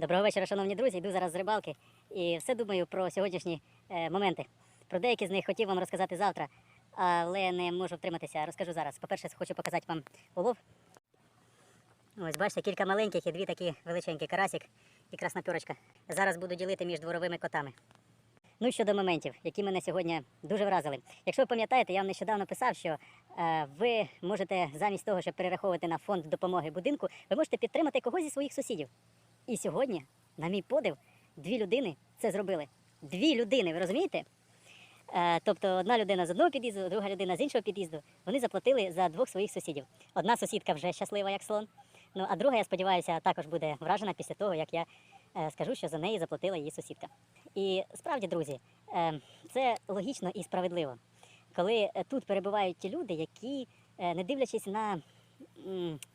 Доброго вечора, шановні друзі. Йду зараз з рибалки і все думаю про сьогоднішні е, моменти. Про деякі з них хотів вам розказати завтра, але не можу втриматися. Розкажу зараз. По-перше, хочу показати вам улов. Ось бачите, кілька маленьких і дві такі величенькі карасик і красна пірочка. Зараз буду ділити між дворовими котами. Ну щодо моментів, які мене сьогодні дуже вразили. Якщо ви пам'ятаєте, я вам нещодавно писав, що е, ви можете замість того, щоб перераховувати на фонд допомоги будинку, ви можете підтримати когось зі своїх сусідів. І сьогодні, на мій подив, дві людини це зробили. Дві людини, ви розумієте? Е, тобто одна людина з одного під'їзду, друга людина з іншого під'їзду. Вони заплатили за двох своїх сусідів. Одна сусідка вже щаслива, як слон. Ну а друга, я сподіваюся, також буде вражена після того, як я скажу, що за неї заплатила її сусідка. І справді, друзі, е, це логічно і справедливо, коли е, тут перебувають ті люди, які, е, не дивлячись на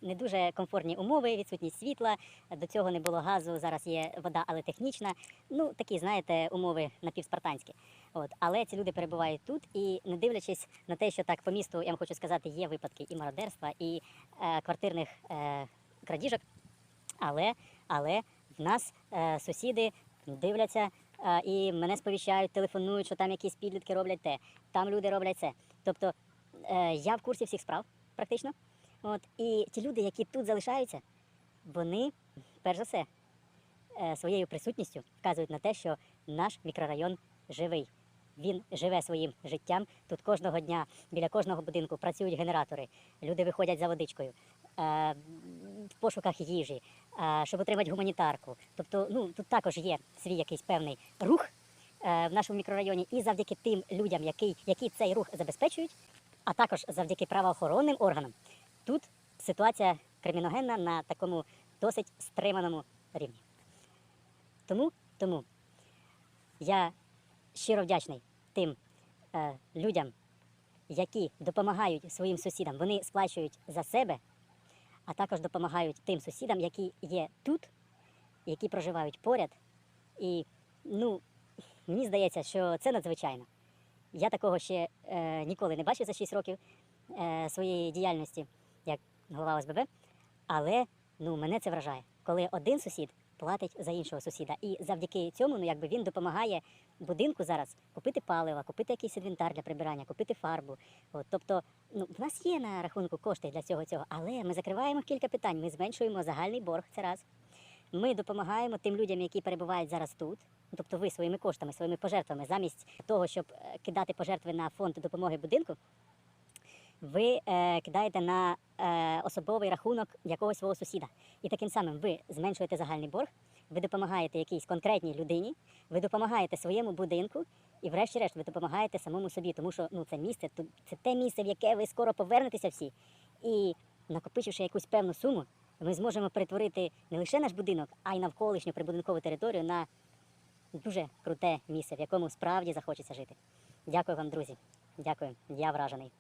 не дуже комфортні умови, відсутність світла, до цього не було газу, зараз є вода, але технічна. Ну, такі, знаєте, умови напівспартанські. От. Але ці люди перебувають тут і не дивлячись на те, що так по місту, я вам хочу сказати, є випадки і мародерства, і е, квартирних е, крадіжок. Але, але нас е, сусіди дивляться е, і мене сповіщають, телефонують, що там якісь підлітки роблять те, там люди роблять це. Тобто е, я в курсі всіх справ, практично. От, і ті люди, які тут залишаються, вони, перш за все, е, своєю присутністю вказують на те, що наш мікрорайон живий. Він живе своїм життям. Тут кожного дня біля кожного будинку працюють генератори. Люди виходять за водичкою е, в пошуках їжі, щоб отримати гуманітарку. Тобто, ну тут також є свій якийсь певний рух е, в нашому мікрорайоні, і завдяки тим людям, які, які цей рух забезпечують, а також завдяки правоохоронним органам, тут ситуація криміногенна на такому досить стриманому рівні. Тому, тому я щиро вдячний тим е, людям, які допомагають своїм сусідам. Вони сплачують за себе, а також допомагають тим сусідам, які є тут, які проживають поряд. І ну, мені здається, що це надзвичайно. Я такого ще е, ніколи не бачив за 6 років е, своєї діяльності як голова ОСББ, але ну, мене це вражає, коли один сусід платить за іншого сусіда. І завдяки цьому, ну якби він допомагає будинку зараз купити паливо, купити якийсь інвентар для прибирання, купити фарбу. От, тобто, ну в нас є на рахунку кошти для цього цього, але ми закриваємо кілька питань. Ми зменшуємо загальний борг. Це раз. Ми допомагаємо тим людям, які перебувають зараз тут. Тобто ви своїми коштами, своїми пожертвами, замість того, щоб е, кидати пожертви на фонд допомоги будинку, ви е, кидаєте на е, особовий рахунок якогось свого сусіда. І таким самим ви зменшуєте загальний борг, ви допомагаєте якійсь конкретній людині, ви допомагаєте своєму будинку, і, врешті-решт, ви допомагаєте самому собі, тому що ну, це місце, це те місце, в яке ви скоро повернетеся всі. І накопичивши якусь певну суму, ми зможемо перетворити не лише наш будинок, а й навколишню прибудинкову територію на дуже круте місце, в якому справді захочеться жити. Дякую вам, друзі. Дякую, я вражений.